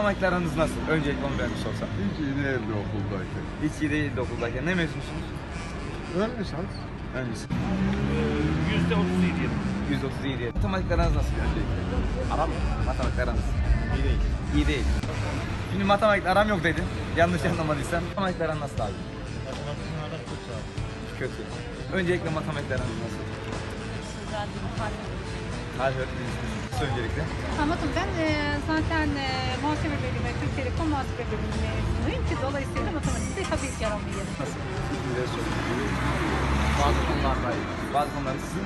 Matematikleriniz nasıl? Öncelikle onu ben bir sorsam. Hiç iyi değildi okuldayken. Hiç iyi değildi okuldayken. Ne mezunsunuz? Ön lisans. Öncesi. Yüzde otuz iyi diyelim. 137. Matematikleriniz nasıl öncelikle? Aram Matematikleriniz. iyi değil. İyi değil. Şimdi matematikle aram yok dedin. Yanlış anlamadıysam. Matematiklerin nasıl abi? Matematiğin aram çok sağ Kötü. Öncelikle matematikleriniz nasıl? Tarih öğretmenisiniz. Nasıl öncelikle? Anladım. Ben e, zaten e, muhasebe bölümü, Türk Telekom muhasebe bölümü mezunuyum ki dolayısıyla matematikte tabii ki yaran bir yerim. Nasıl? Güzel soru. Bazı konularda iyi. Bazı konularda sizin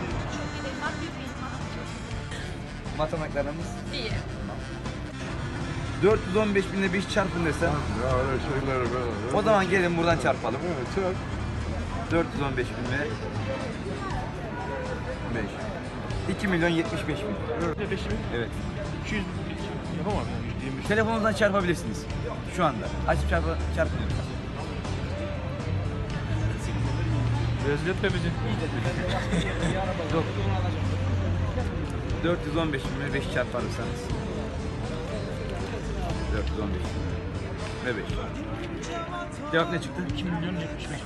matematikleriniz İyi. 415 binle bir iş çarpın desem. Ya öyle şeyleri böyle. O zaman gelin buradan çarpalım. Evet çarp. 415 bin ve 5. 2 milyon 75 bin. Beşi mi? Evet. 200 yapamam yani yüzde yirmi beş. Telefonunuzdan çarpabilirsiniz. Şu anda. Açıp çarpı, çarpın. Rezil etme bizi. Yok. 415 bin ve 5 çarparırsanız. 415 bin ve 5. Cevap ne çıktı? 2 milyon 75 bin.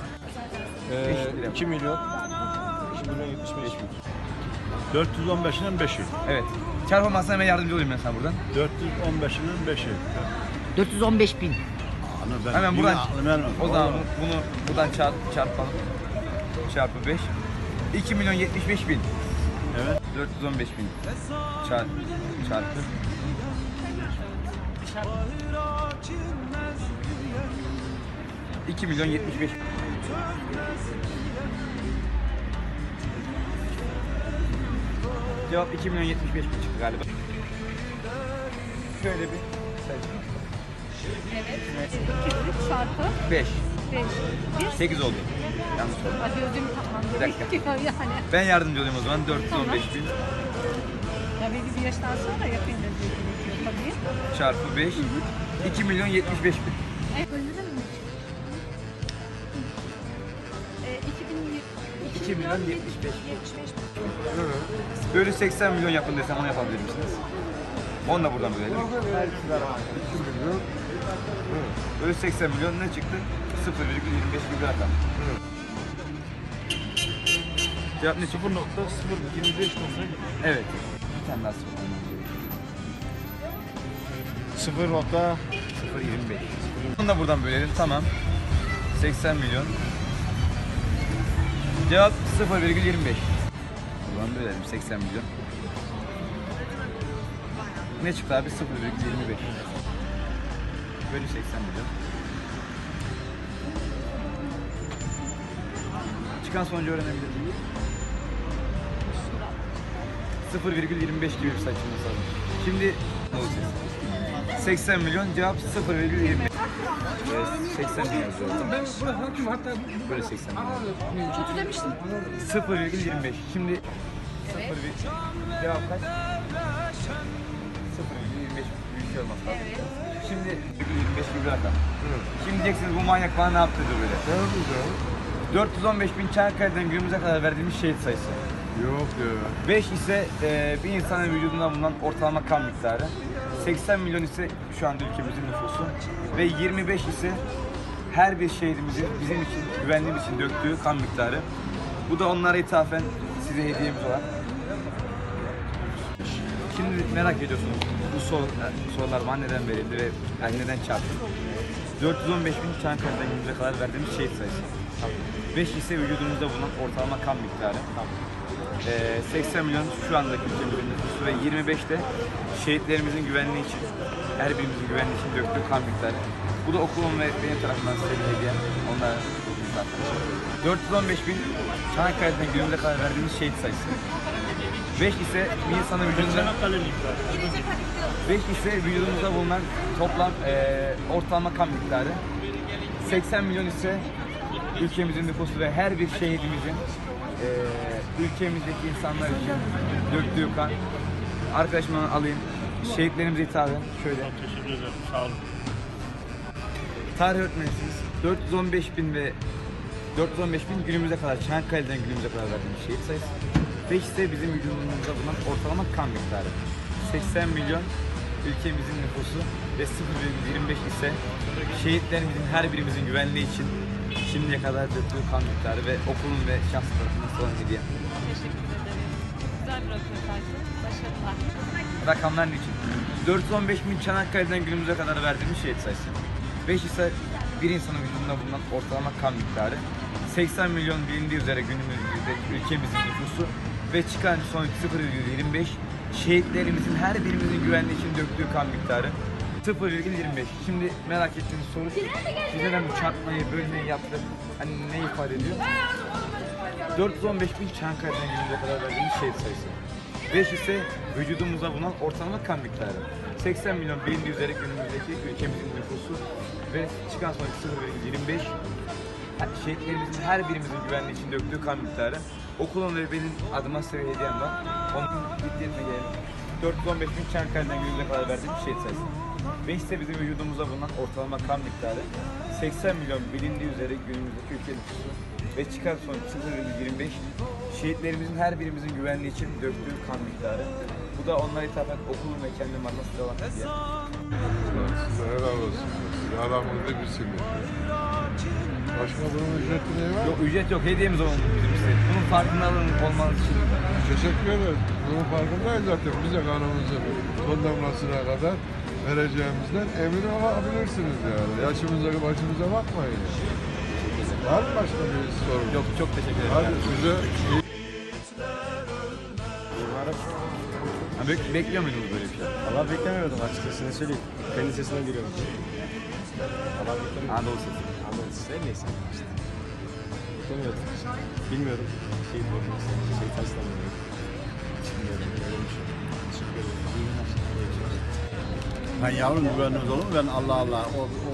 Beş lira. 2 milyon 2 milyon 75 bin. 415'inin 5'i. Evet. Çarpılmasına hemen yardımcı olayım ben sana buradan. 415'inin 5'i. 415 bin. Hemen buradan o zaman bu- bunu buradan çarp, çarpalım. Çarpı 5. 2 milyon 75 bin. Evet. 415 bin. Çar, çarpı. İki milyon yetmiş beş. Cevap 2 milyon 75 bin çıktı galiba. Şöyle bir sayı. Evet. 2 3 çarpı 5. 5. 1. 8 oldu. Yanlış oldu. Hadi özüm tamam. Bir dakika. yani. Ben yardımcı olayım o zaman. 415 bin Ya belli bir yaştan sonra yapayım gerekiyor tabii. çarpı 5. 2 milyon 75 bin. Evet. Öldürür mü? E, 2 milyon 75 Bölü 80 milyon yapın desem onu yapabilir misiniz? Onu da buradan bölelim. 2 milyon. Bölü 80 milyon ne çıktı? 0,25 gibi bir rakam. Cevap ne çıktı? 0.025 olsa Evet. Bir tane daha sormam gerekiyor. 0 nokta 0,25. Bunu da buradan bölelim. Tamam. 80 milyon. Cevap 0,25. Buradan bölelim 80 milyon. Ne çıktı abi? 0,25. Bölü 80 milyon. Çıkan sonucu öğrenebilir miyim? 0,25 gibi bir saçımız lazım. Şimdi 80 milyon cevap 0,25. Evet, 80 milyon yazıyor. Ben burada hakim hatta böyle 80 milyon. Kötülemiştim. 0,25. Şimdi 0, cevap kaç? 0,25 büyük şey olmaz. Evet. Şimdi 0,25 gibi bir rakam. Şimdi diyeceksiniz bu manyak bana ne yaptırdı böyle? Ne yapacağım? 415 bin Çanakkale'den günümüze kadar verdiğimiz şehit sayısı. Yok ya. 5 ise e, bir insanın vücudunda bulunan ortalama kan miktarı. 80 milyon ise şu anda ülkemizin nüfusu. Ve 25 ise her bir şehidimizin bizim için, güvenliğimiz için döktüğü kan miktarı. Bu da onlara ithafen size hediyemiz olan. Şimdi merak ediyorsunuz bu soru, sorular bana neden verildi ve yani neden çarptı? 415 bin Çanakkale'den günümüze kadar verdiğimiz şehit sayısı. 5 ise vücudumuzda bulunan ortalama kan miktarı. Ee, 80 milyon şu andaki ülkemizin nüfusu ve 25 de şehitlerimizin güvenliği için, her birimizin güvenliği için döktüğü kan miktarı. Bu da okulum ve benim tarafından size hediye. Zaten. 415 bin Çanakkale'den günümüze kadar verdiğimiz şehit sayısı. 5 ise bir insanın vücudunda Çanakkale'liyim ben. 5 ise vücudumuzda bulunan toplam eee ortalama kan miktarı. 80 milyon ise ülkemizin nüfusu ve her bir şehidimizin eee ülkemizdeki insanlar için döktüğü kan. Arkadaşımdan alayım. Şehitlerimize hitaben şöyle. Çok teşekkür ederim. Sağ olun. Tarih öğretmenisiniz. 415 bin ve 415 bin günümüze kadar Çanakkale'den günümüze kadar verdiğimiz şehit sayısı. 5 ise bizim vücudumuzda bulunan ortalama kan miktarı. 80 milyon ülkemizin nüfusu ve 0,25 ise şehitlerimizin her birimizin güvenliği için şimdiye kadar döktüğü kan miktarı ve okulun ve şahs tarafından olan hediye. Teşekkür ederim. Güzel bir röportajdı. Başarılar. Rakamlar için 415 bin Çanakkale'den günümüze kadar verdiğimiz şehit sayısı. 5 ise bir insanın vücudunda bulunan ortalama kan miktarı. 80 milyon bilindiği üzere günümüzde ülkemizin nüfusu ve çıkan son 0,25 şehitlerimizin her birimizin güvenliği için döktüğü kan miktarı 0,25. Şimdi merak ettiğiniz soru biz neden bu çarpmayı, bölmeyi yaptık? Hani ne ifade ediyor? 415 bin Çanakkale'den günümüze kadar verdiğimiz şehit sayısı. 5 ise vücudumuza bulunan ortalama kan miktarı. 80 milyon bilindiği üzere günümüzdeki ülkemizin nüfusu ve çıkan sonuç 0,25 şehitlerimizin her birimizin güvenliği için döktüğü kan miktarı. Okulun ve benim adıma size hediyem var. Onun ciddiyetine gelelim. 415 bin Çanakkale'den günümüze kadar verdiğim şehit sayısı. 5 ise bizim vücudumuza bulunan ortalama kan miktarı. 80 milyon bilindiği üzere günümüzdeki ülke nüfusu ve çıkan sonuç 0,25 şehitlerimizin her birimizin güvenliği için döktüğü kan miktarı. Bu da onlara ithafen okulun ve kendim adına size olan Size helal olsun. Aramızda bir simit. Başka bunun ücreti ne var? Yok ücret yok hediyemiz oldu bizim size. Bunun farkındalığın olmanız için. Teşekkür ederiz. Bunun farkındayız zaten. Bize kanımızı son damlasına kadar vereceğimizden emin olabilirsiniz yani. Yaşımıza başımıza bakmayın. Var mı başka bir sorun? Yok çok teşekkür ederim. Hadi size iyi Ha, bek- bekliyor muydunuz böyle bir şey? Allah beklemiyordum açıkçası ne söyleyeyim. Kendi sesinden geliyorum. Allah beklemiyordum. Anadolu sesi. Anladım size neyse işte. Beklemiyordum. Bilmiyorum. Şey borcumuz. Şey taşlamıyorum. Bilmiyorum. Öyle bir şey. Ben yavrum güveniniz olur mu? Ben Allah Allah o, o,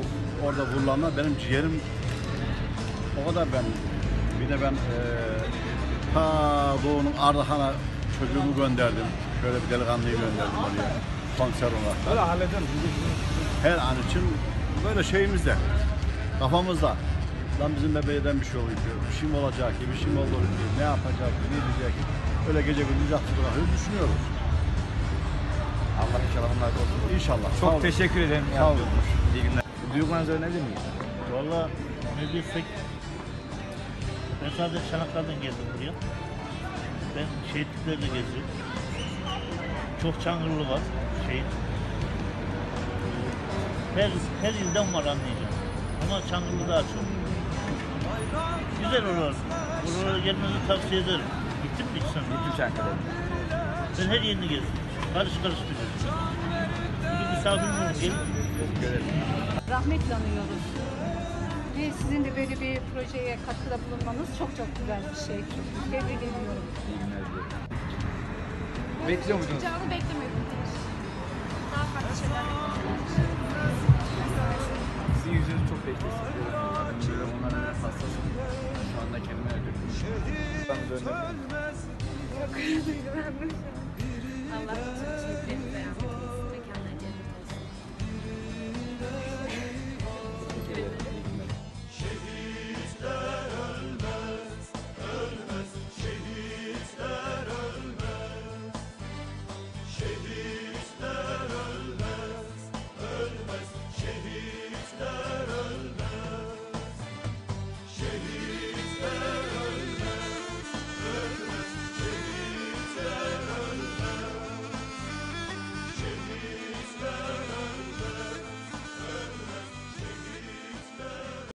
orada vurulanlar benim ciğerim o kadar ben bir de ben eee ta Doğu'nun Ardahan'a çocuğumu gönderdim. Şöyle bir delikanlıyı gönderdim oraya konser olarak. Böyle hallederiz. Her an için böyle şeyimizde kafamızda. Lan bizim bebeğden bir şey oluyor. Bir şey mi olacak ki, bir şey mi olur ki, ne yapacak ki, ne diyecek ki. Öyle gece gündüz yatıp bırakıyoruz, düşünüyoruz. Allah inşallah bunlar da olsun. İnşallah. Sağ Çok olun. teşekkür ederim. Sağ olun. İyi günler. Duygularınızı öğrenebilir miyiz? Valla ne diyorsak ben sadece Çanakkale'den geldim buraya. Ben şehitlikleri de geziyorum. Çok Çangırlı var şehit. Her, her ilden var anlayacağım. Ama Çangırlı daha çok. Güzel oralar. Oralara gelmenizi tavsiye ederim. Gittin mi hiç sen? Gittim Çanakkale'ye. Ben her yerini gezdim. Karış karış biliyorum. Bugün misafirim oldu. Gelin. Ederim. Rahmetle anıyoruz. Ve sizin de böyle bir projeye katkıda bulunmanız çok çok güzel bir şey. Tebrik ediyorum. Bekliyor muydunuz? Canı beklemiyordum. Daha farklı şeyler sizin yüzünüz çok beklesin. Böyle bunlara hani hassasım. Şu anda kendime öldürdüm. Ben döndüm. Yok öyle değil. Allah için çok